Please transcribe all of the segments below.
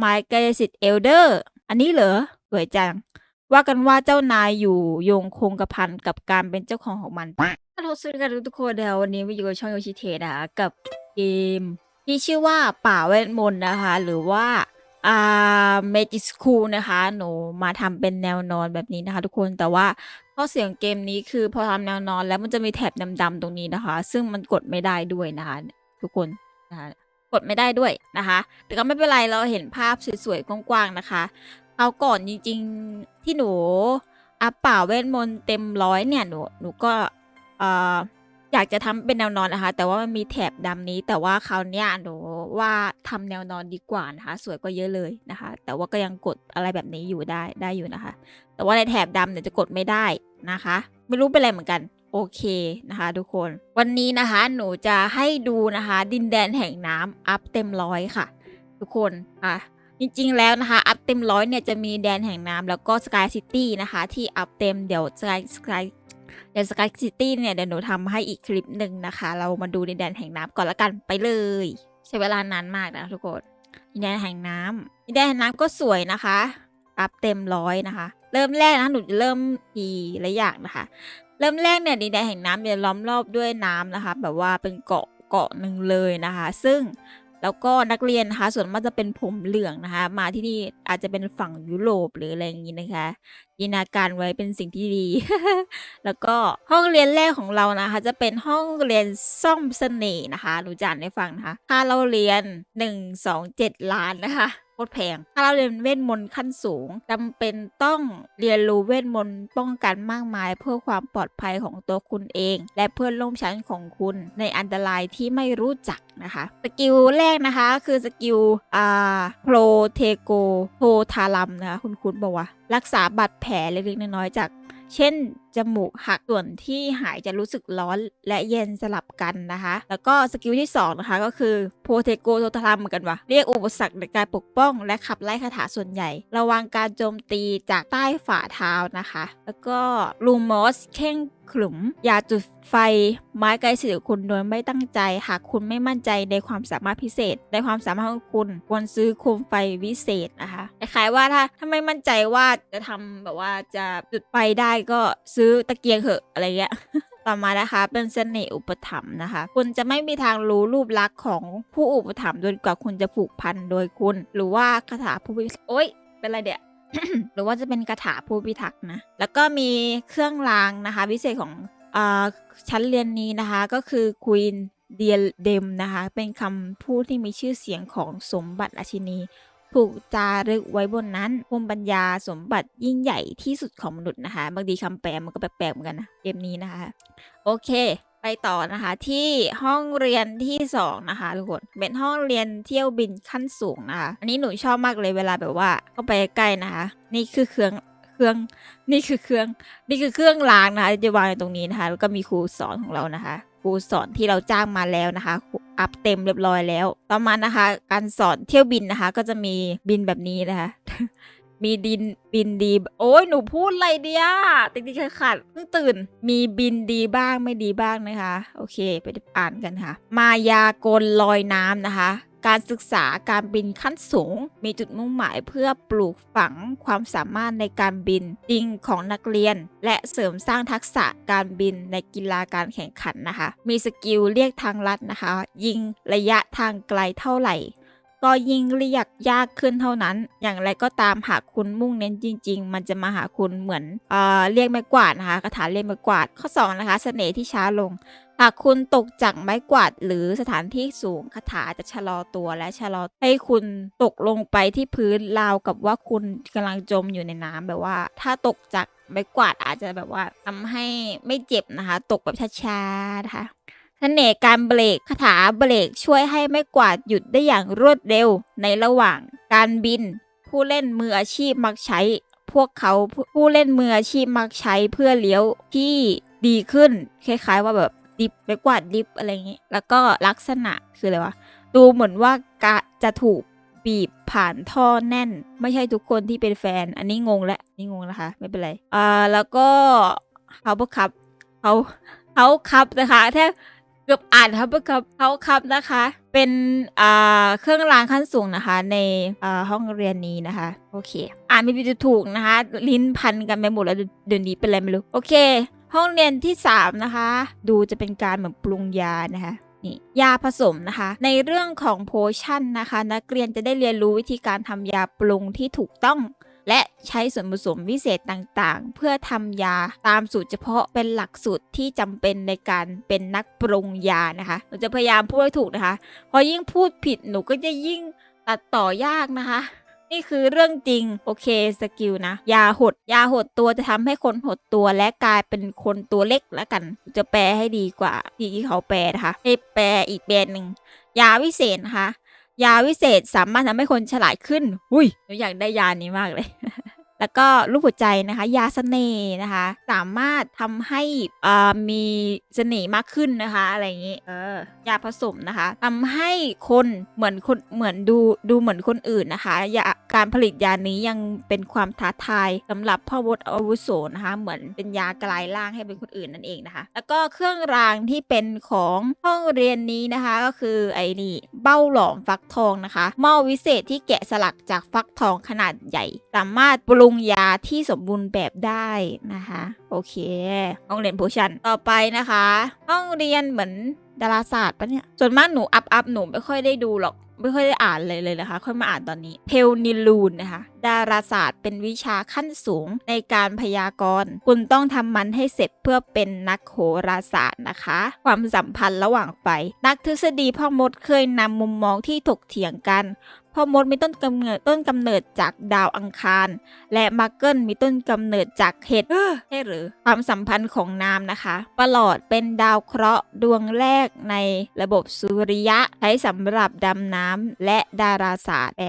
ไมกายสิทธิ์เอลเดอร์ อันนี้เหรอสวยจัง ว่ากันว่าเจ้านายอยู่โยงคงกระพันกับการเป็นเจ้าของของมันฮัลโหลสวัสดีกันทุกคนเดี๋ยววันนี้วิดีโอช่องโยชิเทะนะคะกับเกม ที่ชื่อว่าป่าเวทมนต์นะคะ หรือว่าอ่าเมจิสคูนะคะ หนูมาทำเป็นแนวนอนแบบนี้นะคะ ทุกคนแต่ว่าข้อเสียงเกมนี้คือพอทำแนวนอนแล้วมันจะมีแถบดำๆตรงนี้นะคะ ซึ่งมันกดไม่ได้ด้วยนะคะ ทุกคนนะคะ กดไม่ได้ด้วยนะคะ แต่ก็ไม่เป็นไรเราเห็นภาพสวยๆกว้างๆนะคะ เอาก่อนจริงๆที่หนูอัพป่าเวทมนต์เต็มร้อยเนี่ยหนูหนูก็เอ่ออยากจะทำเป็นแนวนอนนะคะ แต่ว่ามันมีแถบดำนี้ แต่ว่าคราวนี้หนูว่าทำแนวนอนดีกว่านะคะ สวยกว่าเยอะเลยนะคะ แต่ว่าก็ยังกดอะไรแบบนี้อยู่ได้ได้อยู่นะคะ แต่ว่าในแถบดำเนี่ยจะกดไม่ได้นะคะ ไม่รู้เป็นอะไรเหมือนกัน โอเคนะคะ ทุกคน วันนี้นะคะหนูจะให้ดูนะคะ ดินแดนแห่งน้ำอัพเต็มร้อยค่ะ ทุกคนอะจริงๆแล้วนะคะ อัพเต็มร้อยเนี่ยจะมีแดนแห่งน้ำแล้วก็สกายซิตี้นะคะ ที่อัพเต็มเดี๋ยวสกายสกายเดี๋ยวสกายซิตี้เนี่ยเดี๋ยวหนูทำให้อีกคลิปหนึ่งนะคะ เรามาดูในแดนแห่งน้ำก่อนละกันไปเลย ใช้เวลานานมากนะทุกคนดินแดนแห่งน้ำดินแดนแห่งน้ำก็สวยนะคะ อัพเต็มร้อยนะคะ เริ่มแรกนะหนูจะเริ่มทีละอย่างนะคะ เริ่มแรกเนี่ยดินแดนแห่งน้ำเนี่ยล้อมรอบด้วยน้ำนะคะ แบบว่าเป็นเกาะเกาะหนึ่งเลยนะคะ ซึ่งแล้วก็นักเรียนนะคะ ส่วนมากจะเป็นผมเหลืองนะคะ มาที่นี่อาจจะเป็นฝั่งยุโรปหรืออะไรอย่างนี้นะคะจินตนาการไว้เป็นสิ่งที่ดี แล้วก็ห้องเรียนแรกของเรานะคะ จะเป็นห้องเรียนซ่อมเสน่ห์นะคะหนูจานให้ฟังนะคะค่าเราเรียน 1 2 7 ล้านนะคะ ตรแพง ถ้าเราเรียนเวทมนต์ขั้นสูงจำเป็นต้องเรียนรู้เวทมนต์ป้องกันมากมาย เพื่อความปลอดภัยของตัวคุณเอง และเพื่อนร่วมชั้นของคุณในอันตรายที่ไม่รู้จักนะคะสกิลแรกนะคะคือสกิลอ่าโปรเทโกโททารัมนะคะคุณคุณบอกว่า รักษาบาดแผลเล็กๆน้อยๆจาก เช่นจมูกหักส่วนที่หายจะรู้สึกร้อนและเย็นสลับกันนะคะ แล้วก็สกิลที่ 2 นะคะก็คือโพเทโกโททรัมเหมือนกันวะเรียกอุปสรรคในการปกป้อง และขับไล่คาถาส่วนใหญ่ ระวังการโจมตีจากใต้ฝ่าเท้านะคะ แล้วก็ลูมอสเข่งขลุมอย่าจุดไฟไม้ไกลสิทธิ์ขอคุณโดยไม่ตั้งใจ หากคุณไม่มั่นใจในความสามารถพิเศษ ในความสามารถของคุณควรซื้อโคมไฟวิเศษนะคะคล้ายๆว่าถ้าถ้าไม่มั่นใจว่าจะทำแบบว่าจะจุดไฟได้ก็ซื้อตะเกียงเถอะอะไรเงี้ยต่อมานะคะเป็นเสน่ห์อุปถัมภ์นะคะ คุณจะไม่มีทางรู้รูปลักษณ์ของผู้อุปถัมภ์จนกว่าคุณจะผูกพันโดยคุณ หรือว่าคาถาผู้พิโอ๊ยเป็นไรเดี๋ยหรือว่าจะเป็นคาถาผู้พิทักษ์นะ แล้วก็มีเครื่องรางนะคะพิเศษของอ่าชั้นเรียนนี้นะคะก็คือ Queen เดียเดมนะคะ เป็นคำพูดที่มีชื่อเสียงของสมบัติราชินี ถูกจารึกไว้บนนั้นภูมิปัญญาสมบัติยิ่งใหญ่ที่สุดของมนุษย์นะคะ บางทีคำแปลมันก็แปลกๆเหมือนกันนะเกมนี้นะคะ โอเคไปต่อนะคะที่ห้องเรียนที่สองนะคะทุกคนเป็นห้องเรียนเที่ยวบินขั้นสูงนะคะอันนี้หนูชอบมากเลยเวลาแบบว่าเข้าไปใกล้นะคะ นี่คือเครื่องเครื่องนี่คือเครื่อง นี่คือเครื่องรางนะคะจะวางอยู่ตรงนี้นะคะแล้วก็มีครูสอนของเรานะคะ ครูสอนที่เราจ้างมาแล้วนะคะอัพเต็มเรียบร้อยแล้ว ต่อมานะคะ การสอนเที่ยวบินนะคะ ก็จะมีบินแบบนี้นะคะ มีดินบินดี โอ้ยหนูพูดอะไรเดียติ๊กติ๊กขัดเพิ่งตื่น มีบินดีบ้างไม่ดีบ้างนะคะ โอเค ไปอ่านกันค่ะ มายากลลอยน้ำนะคะ การศึกษาการบินขั้นสูง มีจุดมุ่งหมายเพื่อปลูกฝังความสามารถในการบินจริงของนักเรียน และเสริมสร้างทักษะการบินในกีฬาการแข่งขันนะคะ มีสกิลเรียกทางลัดนะคะ ยิงระยะทางไกลเท่าไหร่ ก็ยิ่งเรียกยากขึ้นเท่านั้น อย่างไรก็ตามหากคุณมุ่งเน้นจริง ๆ มันจะมาหาคุณเหมือนเอ่อเรียกไม้กวาดนะคะคาถาเรียกไม้กวาดข้อ2นะคะเสน่ห์ที่ช้าลง หากคุณตกจากไม้กวาดหรือสถานที่สูงคาถาจะชะลอตัวและชะลอให้คุณตกลงไปที่พื้นราวกับว่าคุณกำลังจมอยู่ในน้ำแบบว่า ถ้าตกจากไม้กวาดอาจจะแบบว่าทำให้ไม่เจ็บนะคะ ตกแบบช้าๆนะคะเสน่ห์การเบรกคาถาเบรกช่วยให้ไม่กวาดหยุดได้อย่างรวดเร็วในระหว่างการบิน ผู้เล่นมืออาชีพมักใช้ พวกเขาผู้เล่นมืออาชีพมักใช้เพื่อเลี้ยวที่ดีขึ้น คล้ายๆว่าแบบ ดิฟไม่กวาดดิฟอะไรอย่างงี้แล้วก็ลักษณะคืออะไรวะดูเหมือนว่ากะจะถูกบีบผ่านท่อแน่น ไม่ใช่ทุกคนที่เป็นแฟน อันนี้งงแล้วนี่งงนะคะ ไม่เป็นไรอ่าแล้วก็เขาบังคับเขาเขาครับนะคะแทบเกือบอ่านครับครับเขาครับนะคะ เป็นอ่าเครื่องรางขั้นสูงนะคะ ในอ่าห้องเรียนนี้นะคะ โอเค อ่านไม่ผิดถูกนะคะ ลิ้นพันกันไปหมดแล้วเดี๋ยวนี้เป็นอะไรไม่รู้ โอเค ห้องเรียนที่ 3 นะคะ ดูจะเป็นการเหมือนปรุงยานะคะนี่ยาผสมนะคะ ในเรื่องของโพชั่นนะคะ นักเรียนจะได้เรียนรู้วิธีการทำยาปรุงที่ถูกต้อง และใช้ส่วนผสมวิเศษต่างๆ เพื่อทำยาตามสูตรเฉพาะเป็นหลักสูตรที่จำเป็นในการเป็นนักปรุงยานะคะหนูจะพยายามพูดให้ถูกนะคะ พอยิ่งพูดผิดหนูก็จะยิ่งตัดต่อยากนะคะ นี่คือเรื่องจริง โอเคสกิลนะยาหด ยาหดตัวจะทำให้คนหดตัวและกลายเป็นคนตัวเล็กแล้วกัน จะแปลให้ดีกว่าที่เขาแปลนะคะให้แปลอีกแปลหนึ่งยาวิเศษนะคะยาวิเศษสามารถทำให้คนฉลาดขึ้น อุ้ยหนูอยากได้ยานี้มากเลยแล้วก็รูปหัวใจนะคะ ยาเสน่ห์นะคะ สามารถทำให้อ่ามีเสน่ห์มากขึ้นนะคะ อะไรอย่างนี้เออยาผสมนะคะทำให้คนเหมือนคนเหมือนดูดูเหมือนคนอื่นนะคะยา การผลิตยานี้ยังเป็นความท้าทายสำหรับพ่อวดอาวุโสนะคะเหมือนเป็นยากลายร่างให้เป็นคนอื่นนั่นเองนะคะ แล้วก็เครื่องรางที่เป็นของห้องเรียนนี้นะคะก็คือไอ้นี่เบ้าหลอมฟักทองนะคะหม้อวิเศษที่แกะสลักจากฟักทองขนาดใหญ่ สามารถปรุงยาที่สมบูรณ์แบบได้นะคะ โอเค ห้องเรียนโพชันต่อไปนะคะ ห้องเรียนเหมือนดาราศาสตร์ปะเนี่ย ส่วนมากหนูอัพอัพหนูไม่ค่อยได้ดูหรอก ไม่ค่อยได้อ่านเลยเลยนะคะ ค่อยมาอ่านตอนนี้ เพลนิลูนนะคะ ดาราศาสตร์เป็นวิชาขั้นสูงในการพยากรณ์ คุณต้องทำมันให้เสร็จเพื่อเป็นนักโหราศาสตร์นะคะ ความสัมพันธ์ระหว่างไฟนักทฤษฎีพ่อมดเคยนำมุมมองที่ถกเถียงกันพ่อมดมีต้นกำเนิดต้นกำเนิดจากดาวอังคาร และมาร์เกิลมีต้นกำเนิดจากเห็ดใช่หรือความสัมพันธ์ของน้ำนะคะประหลอดเป็นดาวเคราะห์ดวงแรกในระบบสุริยะใช้สำหรับดำน้ำและดาราศาสตร์แปล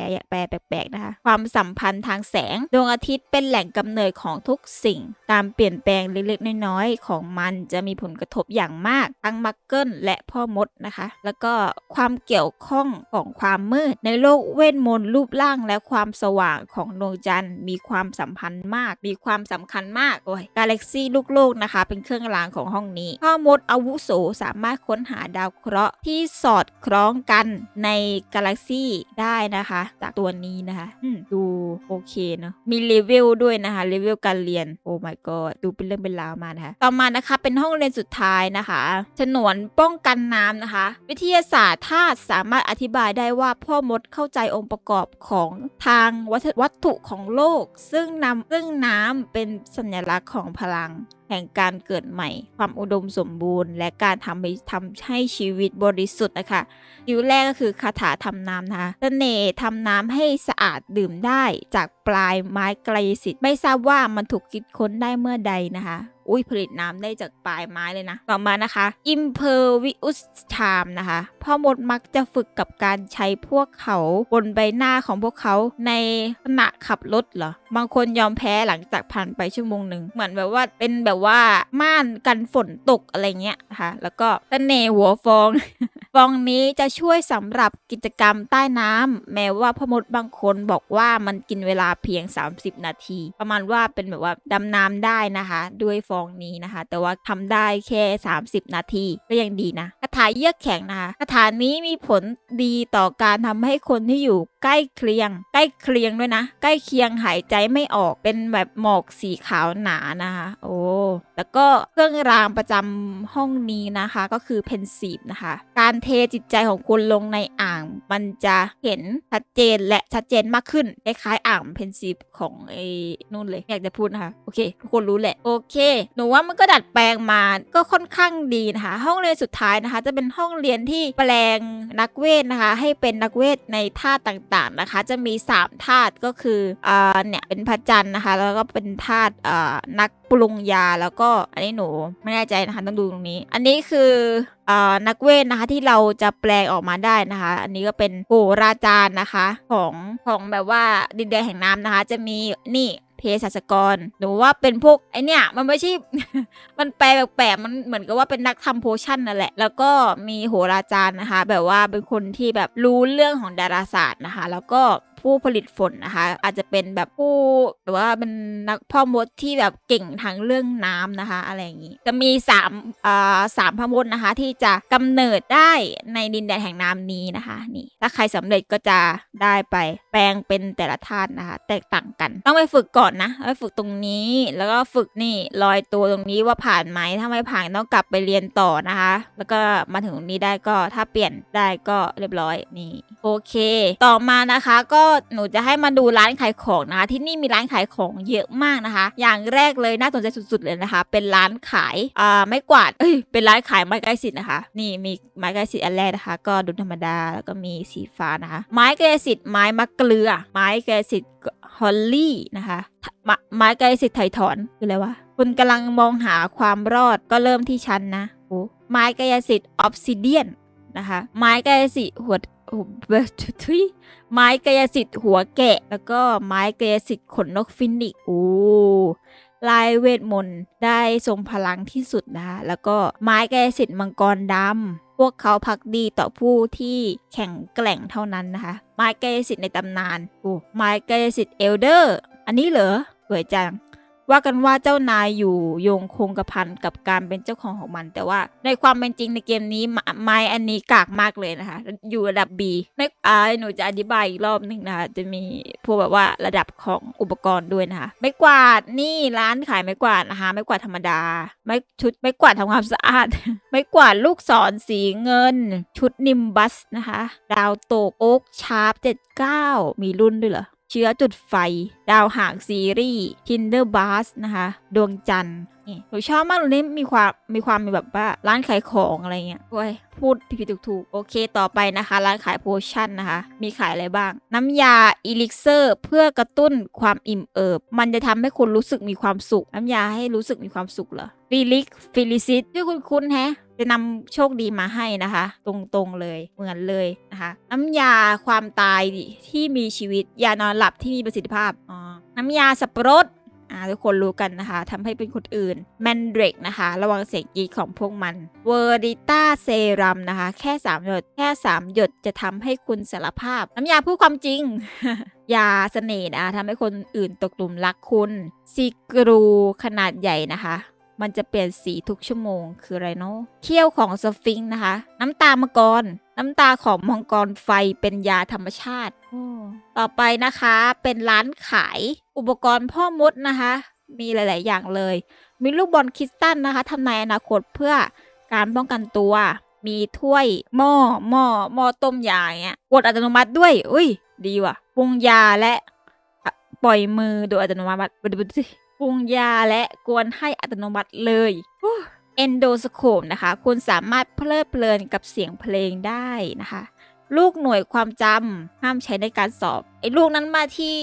แปลแปลกๆนะคะความสัมพันธ์ทางแสงดวงอาทิตย์เป็นแหล่งกำเนิดของทุกสิ่ง การเปลี่ยนแปลงเล็กๆน้อยๆของมันจะมีผลกระทบอย่างมากทั้งมักเกิลและพ่อมดนะคะ แล้วก็ความเกี่ยวข้องของความมืดในโลกเวทมนต์รูปร่างและความสว่างของดวงจันทร์มีความสัมพันธ์มาก มีความสำคัญมากโอ้ยกาแล็กซี่ลูกโลกนะคะ เป็นเครื่องรางของห้องนี้พ่อมดอาวุโสสามารถค้นหาดาวเคราะห์ที่สอดคล้องกันในกาแล็กซี่ได้นะคะ จากตัวนี้นะคะดูโอเคเนอะมีเลเวลด้วยนะคะเลเวลการเรียนโอ้ my god ดูเป็นเรื่องเป็นราวมานะคะต่อมานะคะเป็นห้องเรียนสุดท้ายนะคะฉนวนป้องกันน้ำนะคะ วิทยาศาสตร์ธาตุสามารถอธิบายได้ว่าพ่อมดเข้าใจองค์ประกอบของทางวัตวัตถุของโลก ซึ่งนำซึ่งน้ำเป็นสัญลักษณ์ของพลัง แห่งการเกิดใหม่ ความอุดมสมบูรณ์ และการทำให้ทำให้ชีวิตบริสุทธิ์นะคะคิวแรกก็คือคาถาทำน้ำนะคะเสน่ห์ทำน้ำให้สะอาดดื่มได้จากปลายไม้ไกลสิทธิ์ไม่ทราบว่ามันถูกคิดค้นได้เมื่อใดนะคะ อุ้ยผลิตน้ำได้จากปลายไม้เลยนะ ต่อมานะคะ Impervious Time นะคะ พ่อมดมักจะฝึกกับการใช้พวกเขาบนใบหน้าของพวกเขาในขณะขับรถเหรอ บางคนยอมแพ้หลังจากผ่านไปชั่วโมงหนึ่งเหมือนแบบว่าเป็นแบบว่าม่านกันฝนตกอะไรเงี้ยนะคะ แล้วก็เสน่ห์หัวฟอง ฟองนี้จะช่วยสำหรับกิจกรรมใต้น้ำแม้ว่าพ่อมดบางคนบอกว่ามันกินเวลาเพียง 30 นาที ประมาณว่าเป็นแบบว่าดำน้ำได้นะคะ ด้วยฟองนี้นะคะ แต่ว่าทำได้แค่ 30 นาทีก็ยังดีนะคาถาเยือกแข็งนะคะคาถานี้มีผลดีต่อการทำให้คนที่อยู่ใกล้เคียง ใกล้เคียงด้วยนะ ใกล้เคียงหายใจไม่ออกเป็นแบบหมอกสีขาวหนานะคะ โอ้แล้วก็เครื่องรางประจำห้องนี้นะคะ ก็คือเพนซีฟนะคะ การเทจิตใจของคุณลงในอ่าง มันจะเห็นชัดเจนและชัดเจนมากขึ้นคล้ายๆอ่างเพนซีฟของไอ้นู่นเลยอยากจะพูดนะคะโอเคทุกคนรู้แหละโอเค หนูว่ามันก็ดัดแปลงมาก็ค่อนข้างดีนะคะห้องเรียนสุดท้ายนะคะ จะเป็นห้องเรียนที่แปลงนักเวทนะคะ ให้เป็นนักเวทในธาตุต่างๆนะคะ จะมี 3ธาตุก็คืออ่าเนี่ยเป็นพระจันทร์นะคะ แล้วก็เป็นธาตุอ่านักปรุงยาแล้วก็อันนี้หนูไม่แน่ใจนะคะต้องดูตรงนี้ อันนี้คือนักเวทนะคะที่เราจะแปลงออกมาได้นะคะ อันนี้ก็เป็นโหราจารย์นะคะของของแบบว่าดินแดนแห่งน้ำนะคะ จะมีนี่เภสัชกรหนูว่าเป็นพวกไอเนี่ยมันไม่ใช่มันแปลแปลกๆมันเหมือนกับว่าเป็นนักทำโพชั่นนั่นแหละ แล้วก็มีโหราจารย์นะคะ แบบว่าเป็นคนที่แบบรู้เรื่องของดาราศาสตร์นะคะ แล้วก็ ผู้ผลิตฝนนะคะ อาจจะเป็นแบบผู้แบบว่าเป็นนักพ่อมดที่แบบเก่งทางเรื่องน้ำนะคะ อะไรอย่างนี้ จะมีสามอ่าสามพ่อมดนะคะ ที่จะกำเนิดได้ในดินแดนแห่งน้ำนี้นะคะนี่ถ้าใครสำเร็จก็จะได้ไปแปลงเป็นแต่ละธาตุนะคะ แตกต่างกัน ต้องไปฝึกก่อนนะไปฝึกตรงนี้แล้วก็ฝึกนี่ลอยตัวตรงนี้ว่าผ่านไหมถ้าไม่ผ่านต้องกลับไปเรียนต่อนะคะ แล้วก็มาถึงตรงนี้ได้ก็ถ้าเปลี่ยนได้ก็เรียบร้อยนี่โอเค ต่อมานะคะก็หนูจะให้มาดูร้านขายของนะคะ ที่นี่มีร้านขายของเยอะมากนะคะ อย่างแรกเลยน่าสนใจสุด ๆเลยนะคะ เป็นร้านขายอ่าไม้กวาดเอ้ยเป็นร้านขายไม้กล้สิทธิ์นะคะ นี่มีไม้กล้สิทธิ์อันแรกนะคะ ก็ดูธรรมดาแล้วก็มีสีฟ้านะคะ ไม้กล้สิทธิ์ไม้มะเกลือ ไม้กล้สิทธิ์ฮอลลี่นะคะไม้ไม้ใกล้สิทธิ์ไถ่ถอนคืออะไรวะคุณกำลังมองหาความรอดก็เริ่มที่ชั้นนะโอ้ไม้กายสิทธิ์ออฟซิเดียนนะคะ ไม้กายสิทธิ์หัวโอ้เบทุย ไม้กายสิทธิ์หัวแกะ แล้วก็ไม้กายสิทธิ์ขนนกฟินิกซ์โอ้ลายเวทมนต์ได้ทรงพลังที่สุดนะคะแล้วก็ไม้กายสิทธิ์มังกรดำพวกเขาพักดีต่อผู้ที่แข็งแกร่งเท่านั้นนะคะ ไม้กายสิทธิ์ในตำนานโอ้ไม้กายสิทธิ์เอลเดอร์ อันนี้เหรอสวยจัง ว่ากันว่าเจ้านายอยู่โยงคงกระพันกับการเป็นเจ้าของของมัน แต่ว่าในความเป็นจริงในเกมนี้ไม้อันนี้กากมากเลยนะคะ อยู่ระดับ B ไม่อ่าหนูจะอธิบายอีกรอบหนึ่งนะคะ จะมีพวกแบบว่าระดับของอุปกรณ์ด้วยนะคะไม่กวาดนี่ร้านขายไม่กวาดนะคะไม่กวาดธรรมดาไม่ชุดไม่กวาดทำความสะอาด ไม่กวาดลูกศรสีเงิน ชุดนิมบัสนะคะ ดาวตกโอ๊กชาร์ป79มีรุ่นด้วยเหรอ เชื้อจุดไฟ ดาวหางซีรีส์ Tinder b u s นะคะ ดวงจันทร์นี่หนูชอบมากเลยนี่มีความมีความมีแบบว่าร้านขายของอะไรเงี้ยโอ้ยพูดผิดๆถูกๆ โอเคต่อไปนะคะ ร้านขายโพชั่นนะคะ มีขายอะไรบ้าง น้ำยาอีลิกเซอร์ เพื่อกระตุ้นความอิ่มเอิบ มันจะทำให้คุณรู้สึกมีความสุข น้ำยาให้รู้สึกมีความสุขเหรอฟิลิกฟิลิซิตชื่อคุณคุณแฮะ จะนำโชคดีมาให้นะคะ ตรงๆเลยเหมือนเลยนะคะ น้ำยาความตายที่มีชีวิตยานอนหลับที่มีประสิทธิภาพอ๋อน้ำยาสับปะรดอ่าทุกคนรู้กันนะคะทำให้เป็นคนอื่นแมนเดรกนะคะ ระวังเสียงกรีดของพวกมันเวอร์ดิต้าเซรัมนะคะ แค่ 3 หยด แค่ 3 หยดจะทำให้คุณสารภาพ น้ำยาพูดความจริง ยาเสน่ห์นะคะทำให้คนอื่นตกหลุมรักคุณซีกรูขนาดใหญ่นะคะ มันจะเปลี่ยนสีทุกชั่วโมงคืออะไรเนาะเขี้ยวของสฟิงค์นะคะ น้ำตามังกร น้ำตาของมังกรไฟเป็นยาธรรมชาติโอ้ต่อไปนะคะเป็นร้านขายอุปกรณ์พ่อมดนะคะ มีหลาย ๆ อย่างเลย มีลูกบอลคริสตัลนะคะทำนายอนาคตเพื่อการป้องกันตัว มีถ้วยหม้อหม้อหม้อต้มยาอย่างเงี้ยกดอัตโนมัติด้วย อุ้ย ดีว่ะปรุงยาและอะปล่อยมือโดยอัตโนมัติดูสิ ปรุงยาและกวนให้อัตโนมัติเลยเอนโดสโคปนะคะ คุณสามารถเพลิดเพลินกับเสียงเพลงได้นะคะ ลูกหน่วยความจำห้ามใช้ในการสอบไอ้ลูกนั้นมาที่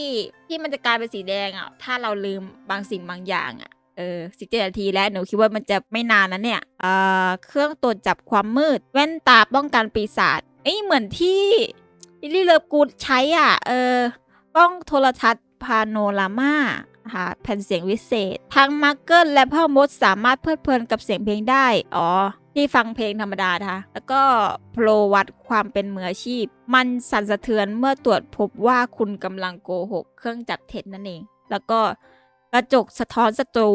ที่มันจะกลายเป็นสีแดงอะถ้าเราลืมบางสิ่งบางอย่างอะเออสิบเจ็ดนาทีแล้ว หนูคิดว่ามันจะไม่นานนะเนี่ยเอ่อเครื่องตรวจจับความมืด แว่นตาป้องกันปีศาจเอ้ยเหมือนที่ลิลลี่เลิฟกูดใช้อะ เออกล้องโทรทัศน์พาโนรามา ค่ะแผ่นเสียงวิเศษ ทั้งมาร์เกิลและพ่อมดสามารถเพลิดเพลินกับเสียงเพลงได้ อ๋อ ที่ฟังเพลงธรรมดานะคะ แล้วก็โปรวัดความเป็นมืออาชีพ มันสั่นสะเทือนเมื่อตรวจพบว่าคุณกำลังโกหก เครื่องจับเท็จนั่นเอง แล้วก็กระจกสะท้อนศัตรู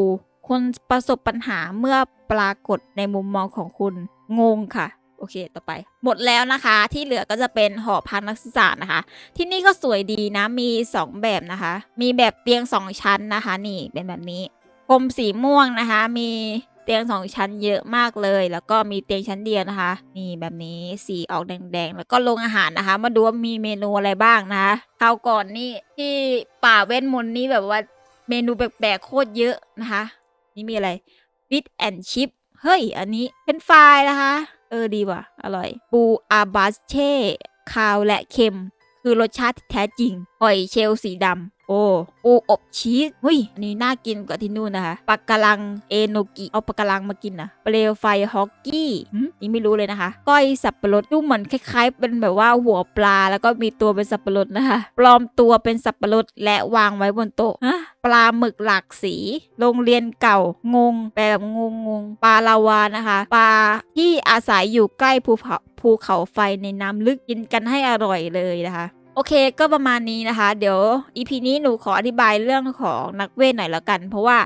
คุณประสบปัญหาเมื่อปรากฏในมุมมองของคุณ งงค่ะ อเค ต่อไป หมดแล้วนะคะ ที่เหลือก็จะเป็นหอพักนักศึกษานะคะ ที่นี่ก็สวยดีนะ มี 2 แบบนะคะ มีแบบเตียง 2 ชั้นนะคะ นี่ เป็นแบบนี้พรมสีม่วงนะคะ มีเตียง 2 ชั้นเยอะมากเลย แล้วก็มีเตียงชั้นเดียวนะคะ นี่แบบนี้ สีออกแดงๆ แล้วก็โรงอาหารนะคะ มาดูว่ามีเมนูอะไรบ้างนะคะคราวก่อนนี่ที่ป่าเวทมนต์นี่แบบว่าเมนูแปลกๆ โคตรเยอะนะคะ นี่มีอะไรฟิตแอนชิพ เฮ้ย อันนี้เป็นไฟรายนะคะ เออดีว่ะ อร่อย ปูอาบาสเช่คาวและเค็ม คือรสชาติที่แท้จริง หอยเชลสีดำ โอ้ปูอบชีสเฮ้ยอันนี้น่ากินกว่าที่นู่นนะคะปลากะลังเอโนกิเอาปลากะลังมากินนะเปลวไฟฮอกกี้นี่ไม่รู้เลยนะคะ ก้อยสับปะรดดูเหมือนคล้าย ๆ เป็นแบบว่าหัวปลาแล้วก็มีตัวเป็นสับปะรดนะคะ ปลอมตัวเป็นสับปะรดและวางไว้บนโต๊ะปลาหมึกหลากสี โรงเรียนเก่างงแบบงงงงปลาลาวานะคะ ปลาที่อาศัยอยู่ใกล้ภูเขา ภูเขาไฟในน้ำลึกกินกันให้อร่อยเลยนะคะโอเคก็ประมาณนี้นะคะ เดี๋ยวอีพีนี้หนูขออธิบายเรื่องของนักเวทหน่อยแล้วกัน เพราะว่า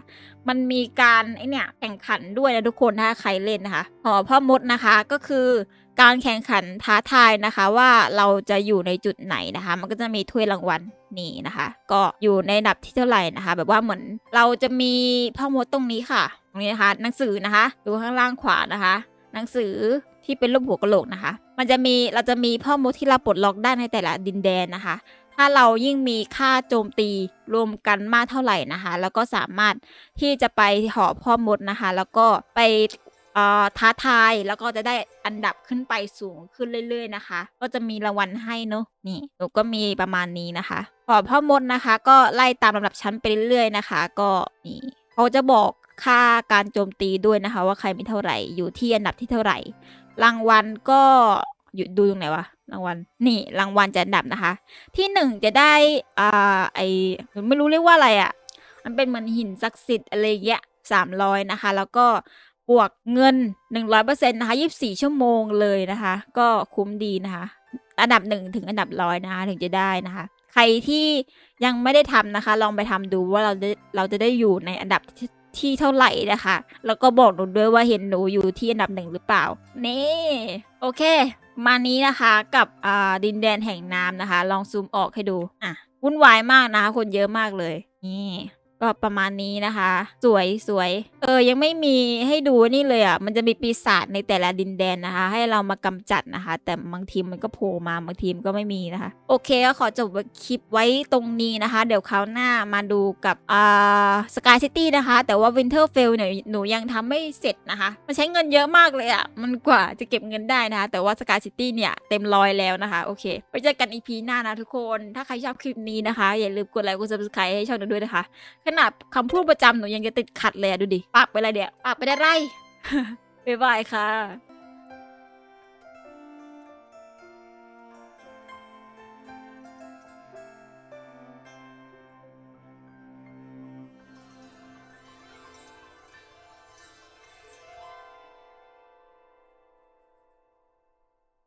มันมีการไอเนี่ยแข่งขันด้วยนะทุกคนถ้าใครเล่นนะคะหอพ่อมดนะคะก็คือการแข่งขันท้าทายนะคะว่าเราจะอยู่ในจุดไหนนะคะ มันก็จะมีถ้วยรางวัลนี่นะคะ ก็อยู่ในนดับที่เท่าไหร่นะคะ แบบว่าเหมือนเราจะมีพ่อมดตรงนี้ค่ะ ตรงนี้นะคะ หนังสือนะคะ ดูข้างล่างขวานะคะ หนังสือ ที่เป็นรูปหัวกะโหลกนะคะ มันจะมีเราจะมีพ่อมดที่เราปลดล็อกได้ในแต่ละดินแดนนะคะ ถ้าเรายิ่งมีค่าโจมตีรวมกันมากเท่าไหร่นะคะ แล้วก็สามารถที่จะไปหอพ่อมดนะคะ แล้วก็ไปท้าทายแล้วก็จะได้อันดับขึ้นไปสูงขึ้นเรื่อย ๆ นะคะ ก็จะมีรางวัลให้เนอะนี่หนูก็มีประมาณนี้นะคะหอพ่อมดนะคะ ก็ไล่ตามลำดับชั้นไปเรื่อยๆนะคะ ก็นี่เขาจะบอกค่าการโจมตีด้วยนะคะ ว่าใครมีเท่าไหร่อยู่ที่อันดับที่เท่าไหร่ รางวัลก็อยู่ดูตรงไหนวะรางวัลนี่รางวัลจะอันดับนะคะ ที่หนึ่งจะได้อ่าไอไม่รู้เรียกว่าอะไรอะ่ะ มันเป็นเหมือนหินศักดิ์สิทธิ์อะไรเงี้ยสามร้อยนะคะ แล้วก็บวกเงินหนึ่งร้อยเปอร์เซ็นต์นะคะยี่สิบสี่ชั่วโมงเลยนะคะ ก็คุ้มดีนะคะ อันดับหนึ่งถึงอันดับร้อยนะคะถึงจะได้นะคะ ใครที่ยังไม่ได้ทำนะคะ ลองไปทำดูว่าเราจะเราจะได้อยู่ในอันดับ ที่เท่าไหร่นะคะ แล้วก็บอกหนูด้วยว่าเห็นหนูอยู่ที่อันดับหนึ่งหรือเปล่า นี่ โอเค มานี้นะคะกับอ่าดินแดนแห่งน้ำนะคะ ลองซูมออกให้ดู อะวุ่นวายมากนะคะคนเยอะมากเลย นี่ ก็ประมาณนี้นะคะ สวยสวยเออยังไม่มีให้ดูนี่เลยอะมันจะมีปีศาจในแต่ละดินแดนนะคะ ให้เรามากำจัดนะคะ แต่บางทีมันก็โผล่มาบางทีมนก็ไม่มีนะคะ โอเคก็ขอจบคลิปไว้ตรงนี้นะคะ เดี๋ยวคราวหน้ามาดูกับอ่าสกายซิตี้นะคะ แต่ว่า Winterfell เนี่ยหนูยังทำไม่เสร็จนะคะ มันใช้เงินเยอะมากเลยอะมันกว่าจะเก็บเงินได้นะคะ แต่ว่าสกายซิตี้เนี่ยเต็มร้อยแล้วนะคะโอเคไว้เจอกันอีพีหน้านะทุกคนถ้าใครชอบคลิปนี้นะคะอย่าลืมกดไลค์กด subscribe ให้ช่องหนูด้วยนะคะขนาดคำพูดประจำหนูยังจะติดขัดเลยอะดูดิปากไปอะไรเดี๋ยวปากไปได้ไร บ๊ายบายค่ะ